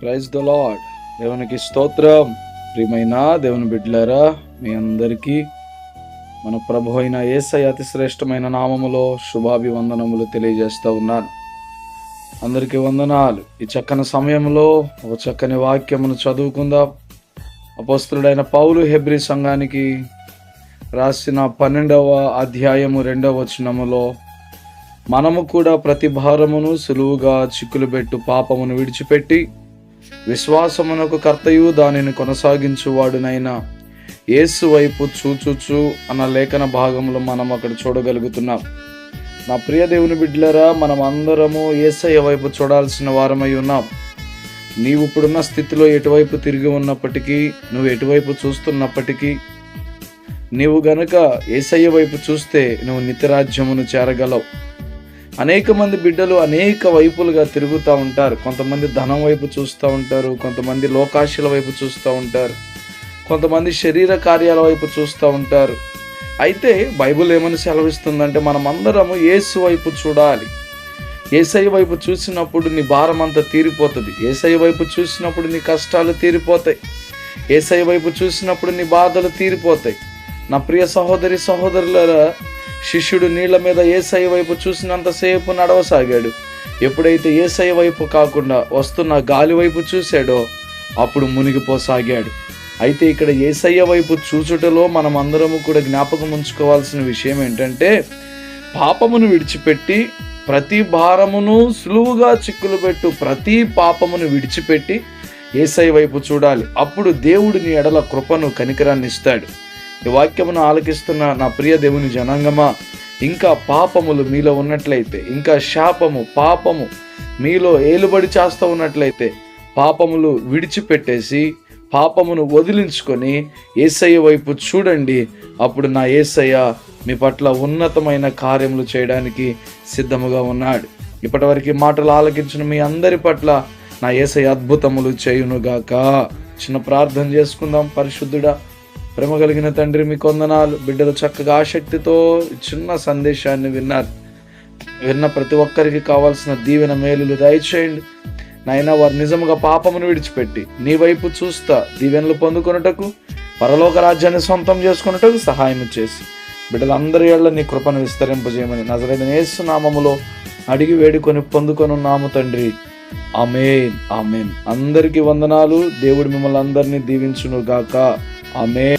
Praise the lord దేవునికి స్తోత్రం. ప్రియమైన దేవుని బిడ్డలారా మీ అందరికీ మన ప్రభు అయిన ఏసై అతి శ్రేష్టమైన నామములో శుభాభివందనములు తెలియజేస్తూ ఉన్నాను. అందరికీ వందనాలు. ఈ చక్కని సమయంలో ఒక చక్కని వాక్యమును చదువుకుందాం. అపస్తుడైన పౌలు హెబ్రి సంఘానికి రాసిన పన్నెండవ అధ్యాయము రెండవ వచనములో మనము కూడా ప్రతి భారమును సులువుగా చిక్కులు పెట్టు పాపమును విడిచిపెట్టి విశ్వాసమునకు కర్తయు దానిని కొనసాగించువాడునైనా యేసు వైపు చూచుచు అన్న లేఖన భాగంలో మనం అక్కడ చూడగలుగుతున్నాం. నా ప్రియ దేవుని బిడ్డలరా మనం అందరము ఏసయ్య వైపు చూడాల్సిన వారమై ఉన్నాం. నీవు ఇప్పుడున్న స్థితిలో ఎటువైపు తిరిగి ఉన్నప్పటికీ నువ్వు ఎటువైపు చూస్తున్నప్పటికీ నీవు గనుక ఏసయ్య వైపు చూస్తే నువ్వు నిత్యరాజ్యమును చేరగలవు. అనేక మంది బిడ్డలు అనేక వైపులుగా తిరుగుతూ ఉంటారు. కొంతమంది ధనం వైపు చూస్తూ ఉంటారు. కొంతమంది లోకాశల వైపు చూస్తూ ఉంటారు. కొంతమంది శరీర కార్యాల వైపు చూస్తూ ఉంటారు. అయితే బైబిల్ ఏమని సెలవిస్తుందంటే మనం ఏసు వైపు చూడాలి. ఏసై వైపు చూసినప్పుడు నీ భారం అంతా తీరిపోతుంది. ఏసై వైపు చూసినప్పుడు నీ కష్టాలు తీరిపోతాయి. ఏసై వైపు చూసినప్పుడు నీ బాధలు తీరిపోతాయి. నా ప్రియ సహోదరి సహోదరుల శిష్యుడు నీళ్ళ మీద ఏసై వైపు చూసినంతసేపు నడవసాగాడు. ఎప్పుడైతే ఏసై వైపు కాకుండా వస్తున్న గాలి వైపు చూశాడో అప్పుడు మునిగిపోసాగాడు. అయితే ఇక్కడ ఏసయ్య వైపు చూచుటలో మనం అందరము కూడా జ్ఞాపకం ఉంచుకోవాల్సిన విషయం ఏంటంటే పాపమును విడిచిపెట్టి ప్రతి భారమును సులువుగా చిక్కులు పెట్టు ప్రతి పాపమును విడిచిపెట్టి ఏసై వైపు చూడాలి. అప్పుడు దేవుడు నీ ఎడల కృపను కనికరాన్ని ఇస్తాడు. ఈ వాక్యమును ఆలకిస్తున్న నా ప్రియ దేవుని జనాంగమా ఇంకా పాపములు మీలో ఉన్నట్లయితే ఇంకా శాపము పాపము మీలో ఏలుబడి చేస్తూ ఉన్నట్లయితే పాపములు విడిచిపెట్టేసి పాపమును వదిలించుకొని ఏసయ్య వైపు చూడండి. అప్పుడు నా ఏసయ్య మీ పట్ల ఉన్నతమైన కార్యములు చేయడానికి సిద్ధముగా ఉన్నాడు. ఇప్పటివరకు మాటలు ఆలకించిన మీ అందరి పట్ల నా ఏసయ్య అద్భుతములు చేయునుగాక. చిన్న ప్రార్థన చేసుకుందాం పరిశుద్ధుడా. ప్రేమ కలిగిన తండ్రి మీ కొందనాలు. బిడ్డలు చక్కగా ఆసక్తితో చిన్న సందేశాన్ని విన్నారు. విన్న ప్రతి ఒక్కరికి కావాల్సిన దీవెన మేలులు దయచేయండి. నాయన వారు నిజముగా పాపమును విడిచిపెట్టి నీ వైపు చూస్తా దీవెనలు పొందుకొనుటకు పరలోక రాజ్యాన్ని సొంతం చేసుకున్నటకు సహాయం చేసి బిడ్డలందరి ఏళ్ళ నీ కృపను విస్తరింపజేయమని నజరైన యేసు నామములో అడిగి వేడుకొని పొందుకొని నాము తండ్రి. అమేన్ ఆమెన్. అందరికీ వందనాలు. దేవుడు మిమ్మల్ని అందరినీ దీవించును గాక ఆమె